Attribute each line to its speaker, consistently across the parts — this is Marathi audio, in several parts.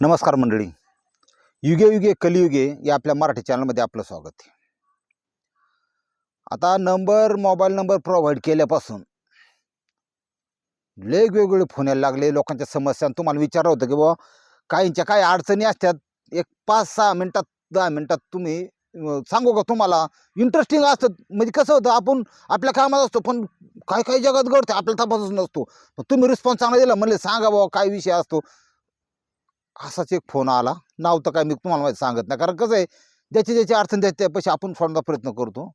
Speaker 1: नमस्कार मंडळी. युगे युगे कलियुगे या आपल्या मराठी चॅनलमध्ये आपलं स्वागत आहे. आता नंबर मोबाईल नंबर प्रोव्हाइड केल्यापासून वेगवेगळे फोन यायला लागले लोकांच्या समस्या. तुम्हाला विचारलं होतं की बाबा काहींच्या काही अडचणी असतात एक पाच सहा मिनटात दहा मिनटात तुम्ही सांगू का तुम्हाला? इंटरेस्टिंग असतं. म्हणजे कसं होतं आपण आपल्या कामात असतो पण काय काही जगात घडते आपल्याला तपासच नसतो. पण तुम्ही रिस्पॉन्स चांगला दिला म्हणले सांगा बाबा काय विषय असतो? असाच एक फोन आला. नाव तर काय मी तुम्हाला माहिती सांगत नाही. कारण कसं आहे ज्याची ज्याची अडचण त्याच्या त्यापेक्षा आपण फोडण्याचा प्रयत्न करतो.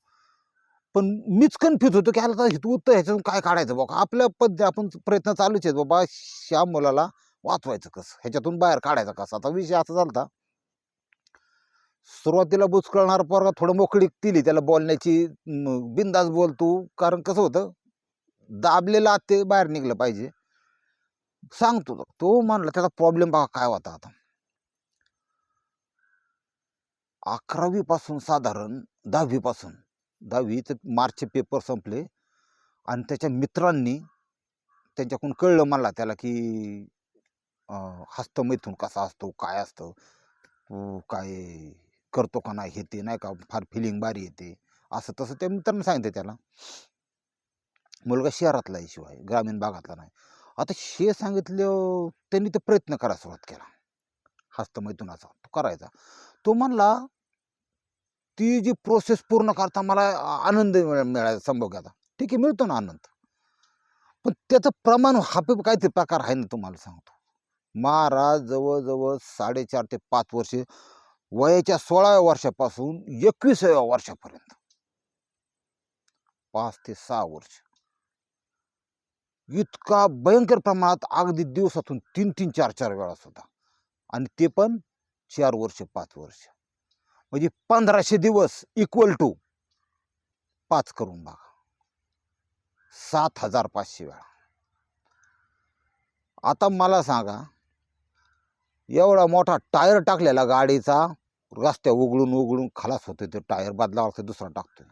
Speaker 1: पण मीच कन्फ्यूज होतो की आला हित उत्तर ह्याच्यातून काय काढायचं? बाबा आपल्या पद्धती आपण प्रयत्न चालूच आहेत. बाबा श्या मुलाला वाचवायचं कसं? ह्याच्यातून बाहेर काढायचं कसं? आता विषय असा झालता सुरुवातीला बुचकळणार पोरगा थोडं मोकळीक दिली त्याला बोलण्याची बिंदास बोलतो. कारण कसं होतं दाबलेला ते बाहेर निघलं पाहिजे. सांगतो तो. म्हणला त्याचा प्रॉब्लेम बघा काय होता आता. अकरावी पासून साधारण दहावी पासून दहावीचे मार्चचे पेपर संपले आणि त्याच्या मित्रांनी त्यांच्याकडून कळलं मला त्याला की हस्तमैथून कसा असतो काय असतं तू काय करतो का नाही हे ते नाही का फार फिलिंग भारी येते असं तसं त्या मित्रांनी सांगितलं त्याला. मुलगा शहरातला आहे शिवाय ग्रामीण भागातला नाही. आता हे सांगितलं त्यांनी ते प्रयत्न करायला सुरुवात केला. हस्तमैथुनाचा तो करायचा. तो म्हणला ती जी प्रोसेस पूर्ण करता मला आनंद मिळ- मिळायचा संभव घ्यायचा ठीक आहे मिळतो ना आनंद. पण त्याचं प्रमाण हा पे काहीतरी प्रकार आहे ना तुम्हाला सांगतो. महाराज जवळजवळ साडेचार ते पाच वर्षे वयाच्या सोळाव्या वर्षापासून एकविसाव्या वर्षापर्यंत. पाच ते सहा वर्ष. इतका भयंकर प्रमाणात अगदी दिवसातून तीन तीन चार चार वेळा सुद्धा. आणि ते पण चार वर्ष पाच वर्ष. म्हणजे पंधराशे दिवस इक्वल टू पाच करून बघा. सात हजार पाचशे वेळा. आता मला सांगा एवढा मोठा टायर टाकलेला गाडीचा रस्त्या उघडून उघडून खलास होते ते टायर बदलावा लागतं दुसरा टाकतोय.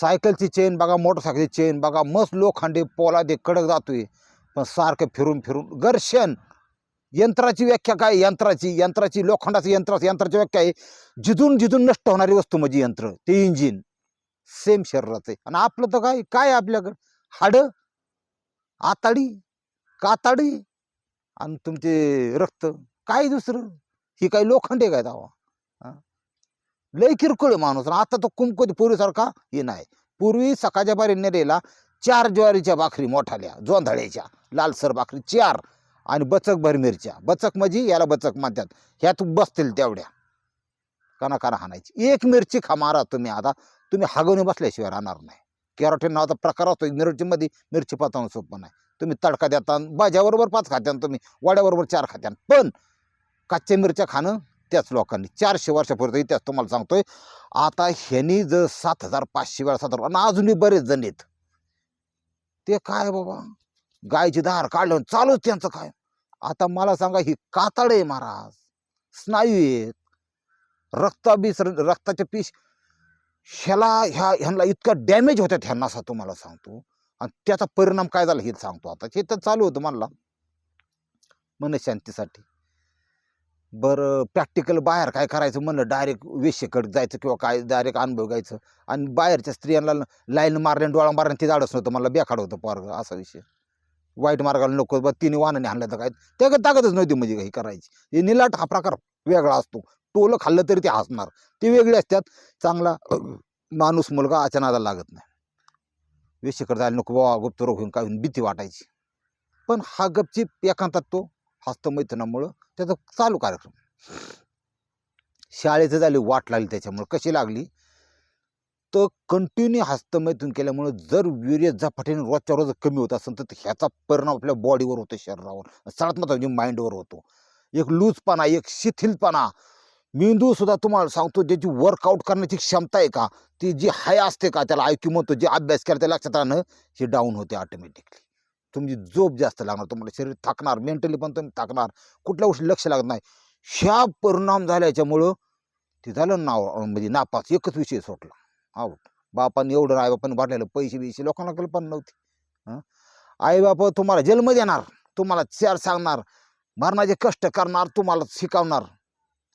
Speaker 1: सायकलची चेन बघा मोटरसायकलची चेन बघा मस्त लोखंडे पोलादे कडक जातोय. पण सारखं फिरून फिरून घर्षण. यंत्राची व्याख्या काय? यंत्राची यंत्राची लोखंडाची यंत्र यंत्राची व्याख्या आहे. जिथून जिथून नष्ट होणारी वस्तू म्हणजे यंत्र ते इंजिन. सेम शरीराचं आहे. आणि आपलं तर काय? काय आहे आपल्याकडं? हाडं आताडी काताडी आणि तुमचे रक्त. काय दुसरं? ही काही लोखंडे काय दावा? लय किरकोळ माणूस. आता तो कुंकू पूर्वीसारखा हे नाही. पूर्वी सकाळच्या बारी नेरेला चार ज्वारीच्या भाकरी मोठाल्या जोंधळ्याच्या लालसर भाकरी चार आणि बचक भर मिरच्या बचक म्हणजे याला बचक म्हणतात. ह्यात बसतील तेवढ्या. काना काना हाणायची. एक मिरची खा मारा तुम्ही आता. तुम्ही हागवणी बसल्याशिवाय राहणार नाही. कॅरोटीन नावाचा प्रकार असतो. मिरचीमध्ये मिरची पातावून सोपं नाही. तुम्ही तडका देता भाज्याबरोबर पाच खात्यान तुम्ही वड्याबरोबर चार खात्यान. पण कच्च्या मिरच्या खाणं त्याच लोकांनी. चारशे वर्षापूर्वी इतिहास तुम्हाला सांगतोय. आता ह्यांनी जर सात हजार पाचशे वेळा सात आणि अजूनही बरेच जण आहेत. ते काय बाबा? गायची दार काढलं चालूच त्यांचं काय? आता मला सांगा ही कातड आहे महाराज. स्नायू आहेत. रक्ताबीस रक्ताचे पीस ह्याला ह्या ह्यांना इतका डॅमेज होत्या ह्यांना असं तुम्हाला सांगतो. आणि त्याचा परिणाम काय झाला हे सांगतो आता. हे तर चालू होतं म्हणला. मनशांतीसाठी. बरं प्रॅक्टिकल बाहेर काय करायचं म्हणलं डायरेक्ट वेशेकडे जायचं किंवा काय डायरेक्ट अनुभव घ्यायचं. आणि बाहेरच्या स्त्रियांना लाईन मारणे डोळा मारणे ते जाडच नव्हतं मला बेखाड होतं पोरग असा विषय. वाईट मार्गाला नको बा तिने वाहनाने आणलं तर काय? त्या ताकदच नव्हती म्हणजे काही करायची. हे निलाट हा प्रकार वेगळा असतो. टोलं खाल्लं तरी ते हसणार. ते वेगळे असतात. चांगला माणूस मुलगा अचानाला लागत नाही. वेशेकडे जायला नको बाबा गुप्त रोग होऊन काय होईन भीती वाटायची. पण हा गपचीप एकांतात तो हस्तमैथुनामुळं त्याचा चालू कार्यक्रम. शाळेचं झाली वाट लागली त्याच्यामुळं. कशी लागली? तर कंटिन्यू हस्तमैथून केल्यामुळं जर वीर्य झपाट्याने रोजच्या रोज कमी होत असेल तर ह्याचा परिणाम आपल्या बॉडीवर होतो शरीरावर. सगळ्यात महत्त्वाचं म्हणजे माइंडवर होतो. एक लूजपणा एक शिथिलपणा. मेंदूसुद्धा तुम्हाला सांगतो ज्याची वर्कआउट करण्याची क्षमता आहे का ती जी हाय असते का त्याला आयक्यू म्हणतो जे अभ्यास केला त्या लक्षात राहणं हे डाऊन होते ऑटोमॅटिकली तुमची झोप जास्त लागणार तुम्हाला शरीर थाकणार मेंटली पण तुम्ही थाकणार कुठल्या गोष्टी लक्ष लागत नाही. ह्या परिणाम झाल्याच्यामुळं ते झालं नाव म्हणजे नापास एकच विषय सुटला. हा बापाने एवढं आई बापाने भरलेलं पैसे बिशे लोकांना कल्पना नव्हती. आई बाप तुम्हाला जन्म देणार तुम्हाला चार सांगणार मरणाचे कष्ट करणार तुम्हाला शिकवणार.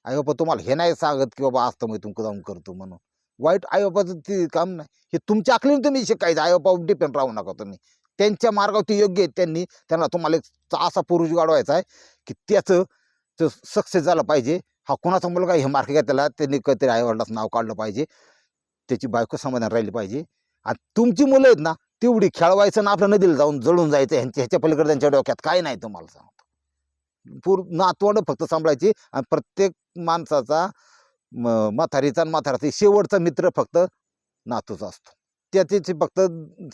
Speaker 1: आई बाबा तुम्हाला हे नाही सांगत की बाबा असतं मी तुमचं जाऊन करतो म्हणून. वाईट आई बाबाचं ते काम नाही. हे तुमच्या अकलीने तुम्ही शिकायचं आई बाबा डिपेंड राहू नका तुम्ही. त्यांच्या मार्गावर ते योग्य आहेत त्यांनी. त्यांना तुम्हाला एक असा पुरुष वाढवायचा आहे की त्याचं तर सक्सेस झालं पाहिजे. हा कोणाचा मुलगा हे मार्क घेतला त्यांनी कधीतरी आईवडिलाचं नाव काढलं पाहिजे. त्याची बायको समाधान राहिली पाहिजे. आणि तुमची मुलं आहेत ना तेवढी खेळवायचं ना आपल्या नदीला जाऊन जळून जायचं ह्यांच्या ह्याच्या पलीकडे त्यांच्या डोक्यात काय नाही तुम्हाला सांगतो. पूर नातवंड फक्त सांभाळायची आणि प्रत्येक माणसाचा म- म्हातारीचा आणि म्हाताराचा शेवटचा मित्र फक्त नातूचा असतो. त्याची फक्त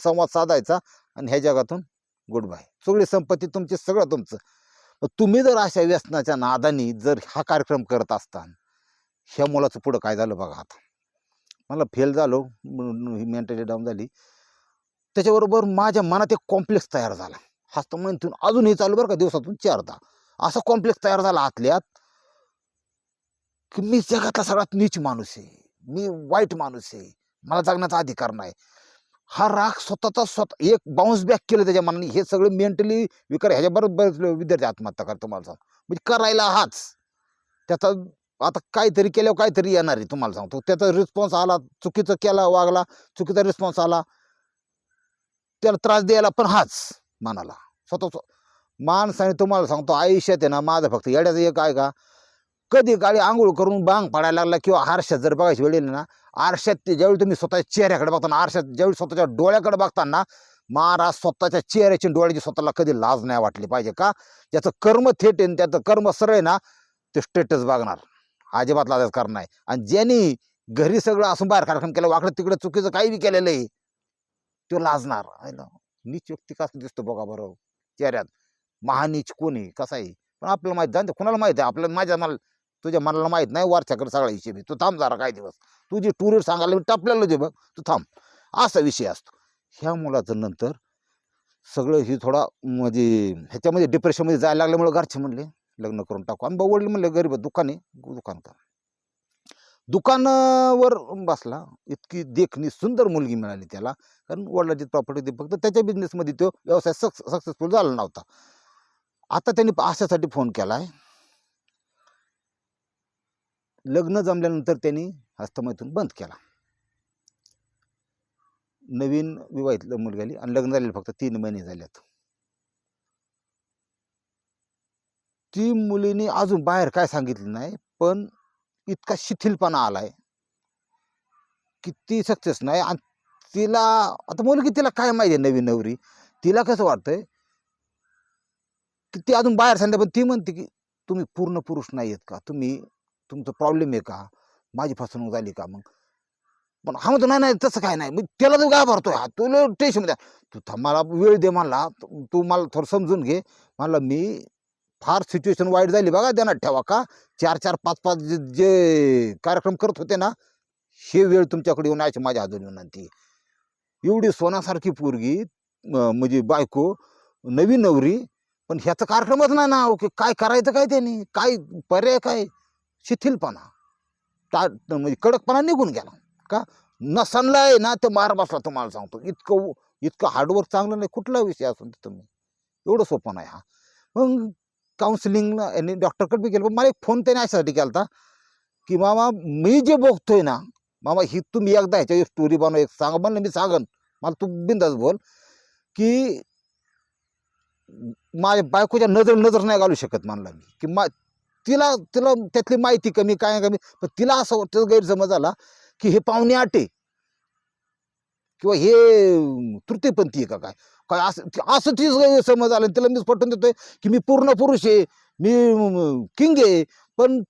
Speaker 1: संवाद साधायचा आणि ह्या जगातून गुड बाय सगळी संपत्ती तुमची सगळं तुमचं. तुम्ही जर अशा व्यसनाच्या नादानी जर हा कार्यक्रम करत असता ह्या मुलाचं पुढं काय झालं बघा आता. मला फेल झालो ही मेंटली डाऊन झाली. त्याच्याबरोबर माझ्या मनात एक कॉम्प्लेक्स तयार झाला. हस्त म्हणून अजूनही चालू बरं का दिवसातून चारदा. असा कॉम्प्लेक्स तयार झाला आतल्यात की मी जगातला सगळ्यात नीच माणूस आहे. मी वाईट माणूस आहे. मला जगण्याचा अधिकार नाही. हा राग स्वतःचा स्वतः एक बाउन्स बॅक केलं त्याच्या मनाने हे सगळं मेंटली विकार ह्याच्याबरोबर बरेच विद्यार्थी आत्महत्या करतो तुम्हाला सांग म्हणजे करायला हाच. त्याचा आता काहीतरी केल्यावर काहीतरी येणार आहे तुम्हाला सांगतो. त्याचा रिस्पॉन्स आला चुकीचं केला वागला चुकीचा रिस्पॉन्स आला. त्याला त्रास द्यायला पण हाच मनाला. स्वतः माणसाने तुम्हाला सांगतो आयुष्यात आहे ना माझं फक्त येड्याचं एक आहे का? कधी गाडी आंघोळ करून बांग पडायला लागला किंवा हारशात जर बघायची वेळ ना आरशात ते ज्यावेळी तुम्ही स्वतःच्या चेहऱ्याकडे बघताना आरशात ज्यावेळी स्वतःच्या डोळ्याकडे बघताना महाराज स्वतःच्या चेहऱ्याची डोळ्याची स्वतःला कधी लाज नाही वाटली पाहिजे का? ज्याचं कर्म थेट आहे त्याचं कर्म सरळ आहे ना ते स्टेटस बघणार. अजिबात लाजच करणार नाही. आणि ज्यांनी घरी सगळं असून बाहेर कार्यक्रम केला वाकडं तिकडं चुकीचं काही बी केलेलं आहे तो लाजणार. आहे ना? नीच व्यक्ती कसं दिसतो बघा बरं. चेहऱ्यात. महानीच कोणी कसा आहे? पण आपल्याला माहीत जाणते कुणाला माहिती आहे? आपल्याला माझ्या मला तुझ्या मनाला माहीत नाही वरच्याकडे सगळा हिशेब आहे. तू थांब जरा काही दिवस. तुझी टूर सांगायला मी टपलेलं जे बघ तू थांब. असा विषय असतो. ह्या मुलाचं नंतर सगळं ही थोडा म्हणजे ह्याच्यामध्ये डिप्रेशनमध्ये जायला लागल्यामुळे घरचे म्हणले लग्न करून टाकू. आणि भाऊ वडील म्हणले गरीब दुकाने दुकान आहे दुकान कर. दुकानावर बसला. इतकी देखणी सुंदर मुलगी मिळाली त्याला. कारण वडिलाची प्रॉपर्टी होती. फक्त त्याच्या बिझनेसमध्ये तो व्यवसाय सक्स सक्सेसफुल झाला नव्हता. आता त्यांनी अशासाठी फोन केला आहे लग्न जमल्यानंतर त्यांनी हस्तमैथून बंद केला. नवीन विवाहित मुलगी आली आणि लग्न झालेलं फक्त तीन महिने झालेत ती मुलीने अजून बाहेर काय सांगितलं नाही पण इतका शिथिलपणा आलाय की ती सक्सेस नाही आणि तिला आता मुलगी तिला काय माहिती आहे नवीन नवरी? तिला कसं वाटतंय? की ती अजून बाहेर सांगते पण ती म्हणते की तुम्ही पूर्ण पुरुष नाही आहेत का? तुम्ही तुमचं प्रॉब्लेम आहे का? माझी फसवणूक झाली का मग? पण हा म्हणतो नाही नाही तसं काय नाही. मग त्याला जो काय भरतोय हा तुला टेन्शन द्या तू मला वेळ दे मला तू मला थोडं समजून घे. मला मी फार सिच्युएशन वाईट झाली बघा ध्यानात ठेवा का? चार चार पाच पाच जे जे कार्यक्रम करत होते ना हे वेळ तुमच्याकडे येऊन यायची माझ्या आजून विनंती आहे. एवढी सोनासारखी पोरगी म्हणजे बायको नवीन नवरी पण ह्याचा कार्यक्रमच नाही ना ओके काय करायचं काय त्यांनी? काय पर्याय काय? शिथिलपणा. त्या म्हणजे कडकपणा निघून गेला. का? नसनला आहे ना ते मार बसला तुम्हाला सांगतो. इतकं इतकं हार्डवर्क चांगलं नाही कुठला विषय असून तुम्ही. एवढं सोपं नाही हा. मग काउन्सिलिंग यांनी डॉक्टरकडे बी गेलं. पण मला एक फोन त्याने अशासाठी केला होता की मामा मी जे बघतोय ना मामा ही तुम्ही एकदा ह्याच्या स्टोरी बनव एक सांगा. म्हणलं मी सांगन. मला तू बिंदास बोल की माझ्या बायकोच्या नजर नजर नाही घालू शकत म्हणला मी. की मा तिला तिला त्यातली माहिती कमी काय कमी. पण तिला असं वाटतं गैरसमज झाला की हे पाहुणे आटे. किंवा हे तृतीयपंथी आहे का काय? काय असं असं तीच गैरसमज आला तिला मीच पटवून देतोय की मी पूर्ण पुरुष आहे मी किंग आहे. पण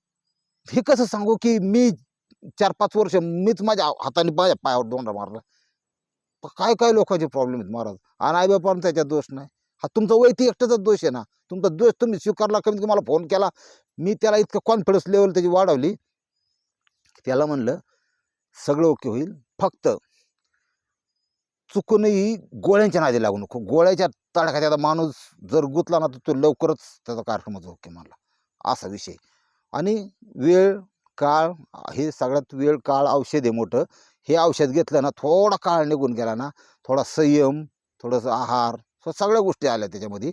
Speaker 1: हे कसं सांगू की मी चार पाच वर्ष मीच माझ्या हाताने माझ्या पायावर दोंडा मारला. काय काय लोकांचे प्रॉब्लेम आहेत महाराज? आणि आई बापांना त्याच्यात दोष नाही. हा तुमचा वैयक्तिक एकट्याचाच दोष आहे ना. तुमचा दोष तुम्ही स्वीकारला कमीत कमी मला फोन केला. मी त्याला इतकं कॉन्फिडन्स लेवल त्याची वाढवली. त्याला म्हणलं सगळं ओके होईल. फक्त चुकूनही गोळ्यांच्या नादी लागू नको. गोळ्याच्या तडाख्यात आता माणूस जर गुतला ना तर तो लवकरच त्याचा कार्यक्रमाचा ओके मला असा विषय. आणि वेळ काळ हे सगळ्यात वेळ काळ औषध आहे मोठं. हे औषध घेतलं ना थोडा काळ निघून गेला ना थोडा संयम थोडंसं आहार सगळ्या गोष्टी आल्या त्याच्यामध्ये.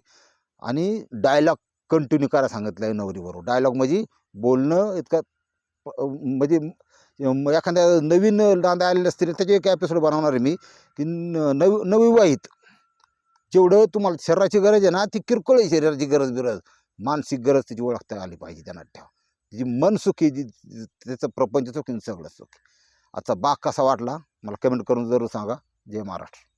Speaker 1: आणि डायलॉग कंटिन्यू करायला सांगितलं आहे नवरीबरोबर. डायलॉग म्हणजे बोलणं इतकं म्हणजे एखाद्या नवीन दांदा आलेल्या स्त्री त्याचे एक एपिसोड बनवणार आहे मी की न- नवी नवविवाहित. जेवढं तुम्हाला शरीराची गरज आहे ना ती किरकोळ आहे शरीराची गरज बिरज मानसिक गरज त्याची ओळखता आली पाहिजे त्यांना ठेवा. जी मन सुखी जी त्याचं प्रपंच सुखी सगळं सुखी. आजचा बाग कसा वाटला? मला कमेंट करून जरूर सांगा. जय महाराष्ट्र.